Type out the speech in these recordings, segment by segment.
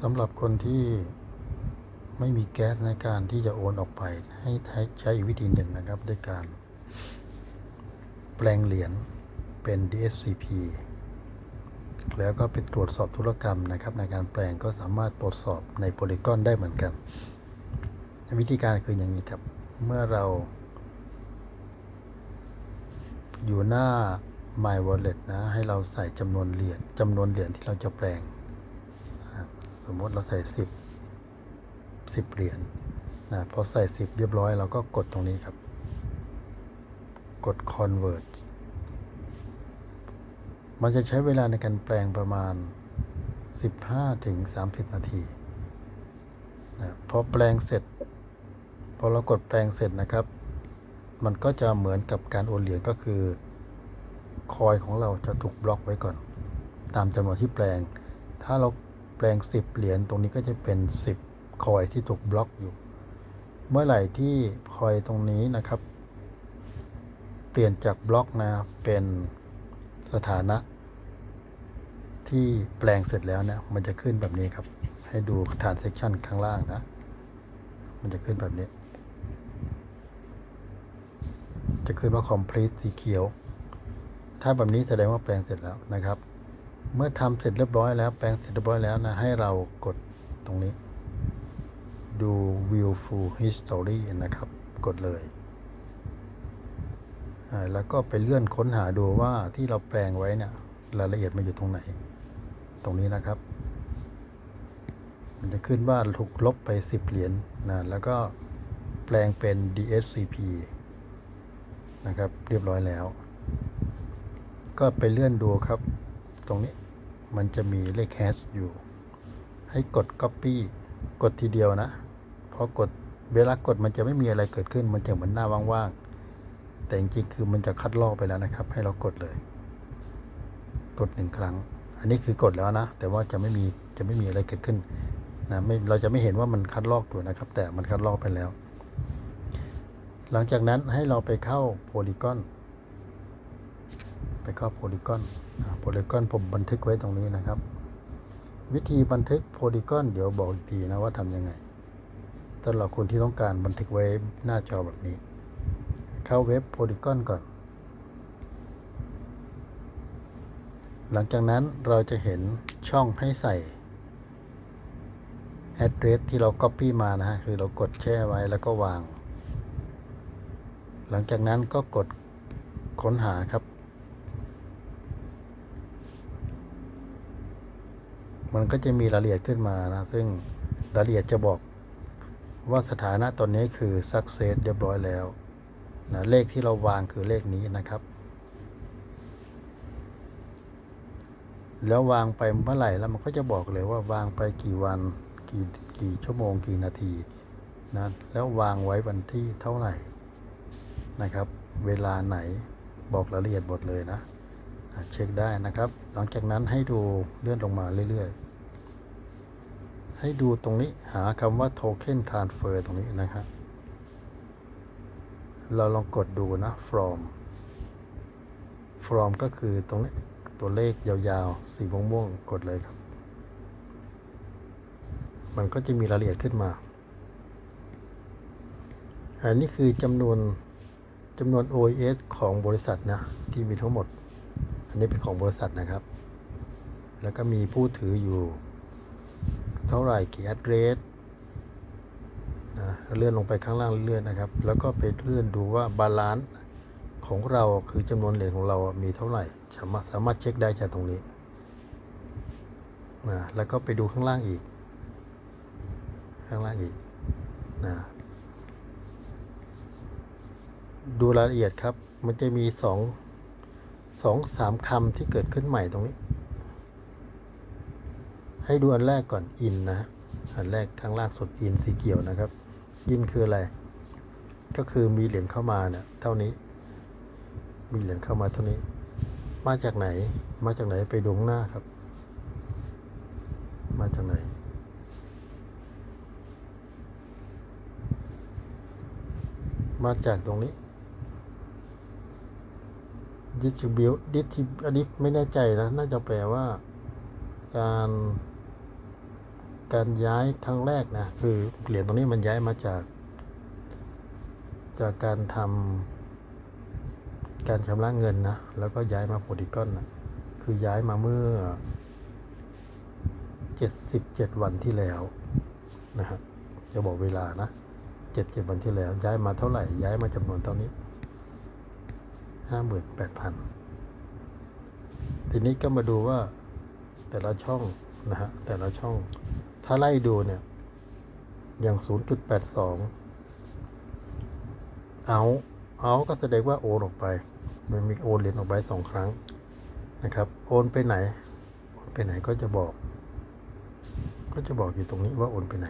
สำหรับคนที่ไม่มีแก๊สในการที่จะโอนออกไป ให้ใช้ใชอีกวิธีหนึ่งนะครับด้วยการ แปลงเหรียญเป็น DSCP แล้วก็ไปตรวจสอบธุรกรรมนะครับ ในการแปลงก็สามารถตรวจสอบในโพลีกอนได้เหมือนกัน วิธีการคืออย่างนี้ครับ เมื่อเรา อยู่หน้า My Wallet นะ ให้เราใส่จำนวนเหรียญจำนวนเหรียญที่เราจะแปลง สมมติเราใส่10 10เหรียญนะพอใส่10เรียบร้อยเราก็กดตรงนี้ครับ กด convert มันจะใช้เวลาในการแปลงประมาณ 15ถึง30 นาทีนะพอแปลงเสร็จ พอเรากดแปลงเสร็จนะครับ มันก็จะเหมือนกับการโอนเหรียญก็คือคอยของเราจะถูกบล็อกไว้ก่อน ตามจำนวนที่แปลง ถ้าเรา แปลง 10 เหรียญตรงนี้ก็จะเป็น 10 คอยที่ถูกบล็อกอยู่ เมื่อไหร่ที่คอยตรงนี้นะครับ เปลี่ยนจากบล็อกนะเป็นสถานะ ที่แปลงเสร็จแล้วเนี่ยมันจะขึ้นแบบนี้ครับ ให้ดู transaction ข้างล่างนะ มันจะขึ้นแบบนี้ จะขึ้นว่า complete สีเขียว ถ้าแบบนี้แสดงว่าแปลงเสร็จแล้วนะครับ เมื่อทำเสร็จเรียบร้อยแล้ว แปลงเสร็จเรียบร้อยแล้วนะ ให้เรากดตรงนี้ ดู view full history นะครับ กดเลยแล้วก็ไปเลื่อนค้นหาดูว่าที่เราแปลงไว้เนี่ยรายละเอียดมันอยู่ตรงไหน ตรงนี้นะครับ มันจะขึ้นว่าถูกลบไป 10 เหรียญนะแล้วก็แปลงเป็น DSCP นะครับ เรียบร้อยแล้ว ก็ไปเลื่อนดูครับ ตรงนี้ มันจะมีเลขแฮชอยู่ ให้กด Copy กดทีเดียวนะเพราะกดเวลากดมันจะไม่มีอะไรเกิดขึ้น มันจะเหมือนหน้าว่างๆ แต่จริงๆคือมันจะคัดลอกไปแล้วนะครับ ให้เรากดเลย กดหนึ่งครั้ง อันนี้คือกดแล้วนะ แต่ว่าจะไม่มีจะไม่มีอะไรเกิดขึ้นนะไม่เราจะไม่เห็นว่ามันคัดลอกอยู่นะครับ แต่มันคัดลอกไปแล้ว หลังจากนั้นให้เราไปเข้าโพลีกอน ไปเข้าโพลีกอนโพลีกอนผมบันทึกไว้ตรงนี้นะครับ วิธีบันทึกโพลีกอนเดี๋ยวบอกอีกทีนะว่าทำยังไงสำหรับคนที่ต้องการบันทึกไว้หน้าจอแบบนี้ เข้าเว็บโพลีกอนก่อน หลังจากนั้นเราจะเห็นช่องให้ใส่ address ที่เรา copy มานะฮะ คือเรากดแช่ไว้แล้วก็วาง หลังจากนั้นก็กดค้นหาครับ มันก็จะมีรายละเอียดขึ้นมานะ ซึ่งรายละเอียดจะบอกว่าสถานะตอนนี้คือ success เรียบร้อยแล้วนะเลขที่เราวางคือเลขนี้นะครับ แล้ววางไปเมื่อไหร่แล้วมันก็จะบอกเลยว่าวางไปกี่วันกี่กี่ชั่วโมงกี่นาทีนะแล้ววางไว้วันที่เท่าไหร่นะครับ เวลาไหนบอกรายละเอียดหมดเลยนะอะ เช็คได้นะครับ หลังจากนั้นให้ดูเลื่อนลงมาเรื่อยๆ ให้ดูตรงนี้หาคำว่า token transfer ตรงนี้นะครับ เราลองกดดูนะ from from ก็คือตรงนี้ตัวเลขยาวๆ สีม่วงๆ กดเลยครับ มันก็จะมีรายละเอียดขึ้นมา อันนี้คือจำนวนจำนวน os ของบริษัทนะ ที่มีทั้งหมด อันนี้เป็นของบริษัทนะครับ แล้วก็มีผู้ถืออยู่ เท่าไหร่กี่ address นะเลื่อนลงไปข้างล่างเรื่อยๆนะครับ แล้วก็ไปเลื่อนดูว่าบาลานซ์ของเราคือจำนวนเหรียญของเรามีเท่าไหร่สามารถสามารถเช็คได้จากตรงนี้นะแล้วก็ไปดูข้างล่างอีก ข้างล่างอีกนะดูรายละเอียดครับ มันจะมีสอง สองสามคำที่เกิดขึ้นใหม่ตรงนี้ ให้ดูอันแรกก่อนอินนะ อันแรกข้างล่างสุดอินสีเขียวนะครับ อินคืออะไร ก็คือมีเหรียญเข้ามาเนี่ยเท่านี้ มีเหรียญเข้ามาเท่านี้ มาจากไหน มาจากไหนไปดูงหน้าครับ มาจากไหนมาจากตรงนี้ distribute distribute อันนี้ไม่แน่ใจนะ น่าจะแปลว่า การการย้ายครั้งแรกนะ คือเหรียญตรงนี้มันย้ายมาจาก จากการทำการชำระเงินนะ แล้วก็ย้ายมาโพลิกอนนะคือย้ายมาเมื่อ 77 วันที่แล้วนะครับจะบอกเวลานะ 77 วันที่แล้ว ย้ายมาเท่าไหร่ ย้ายมาจำนวนเท่านี้ 58,000 ทีนี้ก็มาดูว่าแต่ละช่องนะฮะแต่ละช่อง ถ้าไล่ดูเนี่ย อย่าง 0.82 เอาเอาก็แสดงว่าโอนออกไป มันมีโอนเหรียญออกไปสองครั้งนะครับ โอนไปไหน โอนไปไหนก็จะบอก ก็จะบอกอยู่ตรงนี้ว่าโอนไปไหน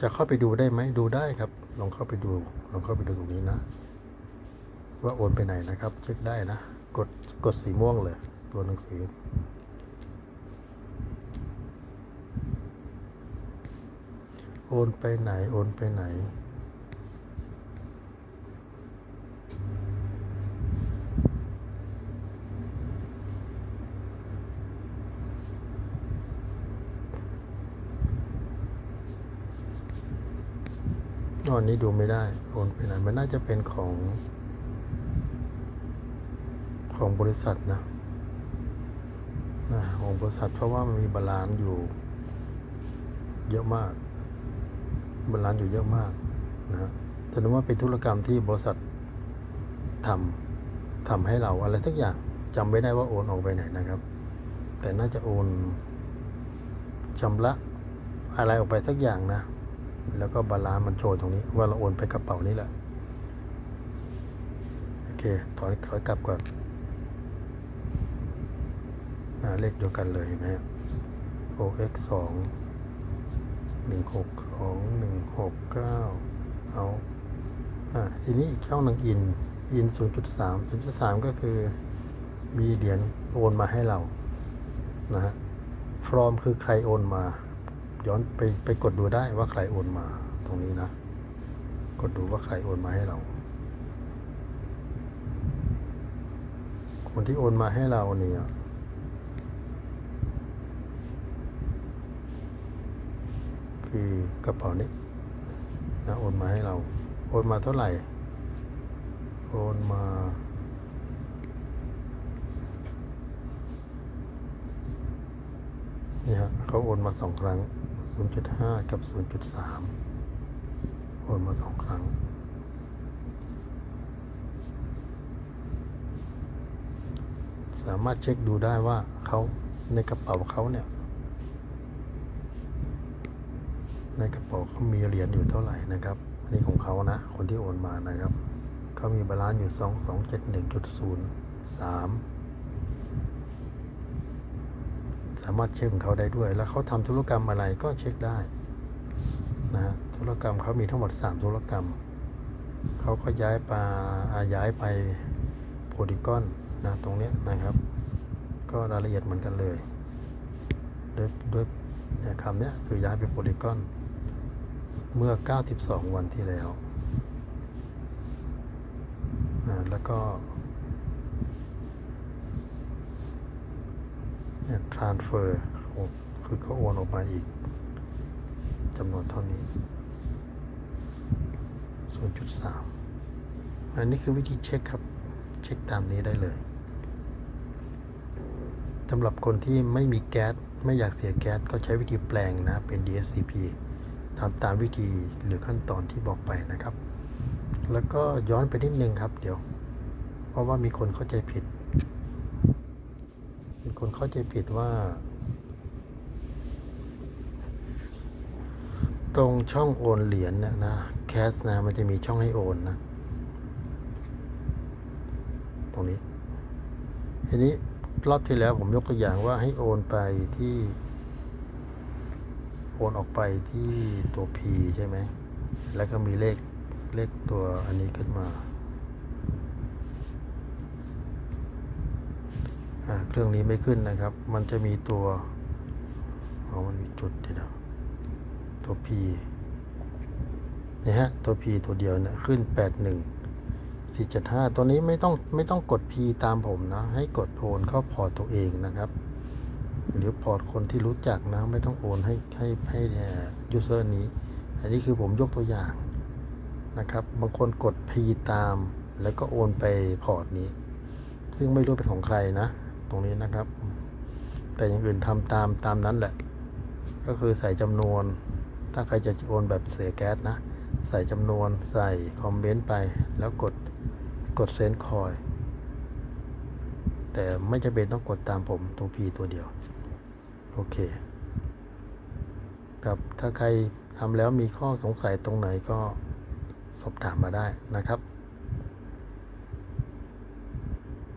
จะเข้าไปดูได้ไหมดูได้ครับ ลองเข้าไปดู ลองเข้าไปดูตรงนี้นะ ว่าโอนไปไหนนะครับ เช็คได้นะ กดกดสีม่วงเลย ตัวหนังสือ โอนไปไหน โอนไปไหนอ๋อนนี้ดูไม่ได้ โอนไปไหน มันน่าจะเป็นของ ของบริษัทนะนะของบริษัทเพราะว่ามันมีบาลานซ์อยู่ เยอะมาก บาลานซ์อยู่เยอะมากนะฮะแสดงว่าเป็นธุรกรรมที่บริษัททำทำให้เราอะไรสักอย่างจำไม่ได้ว่าโอนออกไปไหนนะครับ แต่น่าจะโอนชำระอะไรออกไปสักอย่างนะ แล้วก็บาลานซ์มันโชว์ตรงนี้ ว่าเราโอนไปกระเป๋านี้แหละ โอเค ถอยถอยกลับก่อน เลขเดียวกันเลยเห็นไหมฮะ OX สองหนึ่งหกสองหนึ่งหกเก้าเอาอ่าทีนี้อีกช่องหนึ่งอิน อินศูนย์จุดสามศูนย์จุดสามก็คือมีเหรียญโอนมาให้เรา นะฮะฟรอมคือใครโอนมา ย้อนไปไปกดดูได้ว่าใครโอนมา ตรงนี้นะ กดดูว่าใครโอนมาให้เราคนที่โอนมาให้เราเนี่ย คือกระเป๋านี้นะโอนมาให้เรา โอนมาเท่าไหร่ โอนมานี่ฮะเขาโอนมาสองครั้ง 0.5 กับ 0.3 โอนมาสองครั้ง สามารถเช็คดูได้ว่าเขาในกระเป๋าเขาเนี่ย ในกระเป๋าเขามีเหรียญอยู่เท่าไหร่นะครับ อันนี้ของเขานะ คนที่โอนมานะครับเขามีบาลานซ์อยู่สองสองเจ็ดหนึ่งจุดศูนย์สามสามารถเช็คของเขาได้ด้วย แล้วเขาทำธุรกรรมอะไรก็เช็คได้นะธุรกรรมเขามีทั้งหมดสามธุรกรรม เขาก็ย้ายไปาย้ายไปโพลิกอนนะตรงเนี้ยนะครับ ก็รายละเอียดเหมือนกันเลย ด้วยด้วยเนี่ยคำเนี้ยคือย้ายไปโพลิกอน เมื่อ 92 วันที่แล้ว แล้วก็เนี่ย transfer คือเขาโอนออกมาอีกจำนวนเท่านี้ 0.3 อันนี้คือวิธีเช็คครับ เช็คตามนี้ได้เลยสำหรับคนที่ไม่มีแก๊ส ไม่อยากเสียแก๊ส ก็ใช้วิธีแปลงนะ เป็น DSCP ทำตามวิธีหรือขั้นตอนที่บอกไปนะครับ แล้วก็ย้อนไปนิดนึงครับ เดี๋ยว เพราะว่ามีคนเข้าใจผิด มีคนเข้าใจผิดว่า ตรงช่องโอนเหรียญเนี่ยนะแคสนะมันจะมีช่องให้โอนนะ ตรงนี้ ทีนี้รอบที่แล้วผมยกตัวอย่างว่าให้โอนไปที่ นออกไปที่ตัว P ใช่ไหม แล้วก็มีเลขเลขตัวอันนี้ขึ้นมา เครื่องนี้ไม่ขึ้นนะครับ มันจะมีตัวอ๋อมันมีจุดทีเดียวตัว P นี่ฮะ ตัว P ตัวเดียวเนี่ยขึ้น 81 475 ตัวนี้ไม่ต้องไม่ต้องกด P ตามผมนะ ให้กดโอนเข้าพอตัวเองนะครับ หรือพอร์ตคนที่รู้จักนะ ไม่ต้องโอนให้ให้ให้ยูเซอร์นี้ อันนี้คือผมยกตัวอย่างนะครับ บางคนกด P ตาม แล้วก็โอนไปพอร์ตนี้ ซึ่งไม่รู้เป็นของใครนะ ตรงนี้นะครับ แต่อย่างอื่นทำตามตามนั้นแหละ ก็คือใส่จำนวน ถ้าใครจะโอนแบบเสียแก๊สนะ ใส่จำนวนใส่คอมเมนต์ไป แล้วกดกดเซนคอย แต่ไม่จำเป็นต้องกดตามผมตรง P ตัวเดียว โอเคครับถ้าใครทำแล้วมีข้อสงสัยตรงไหนก็สอบถามมาได้นะครับ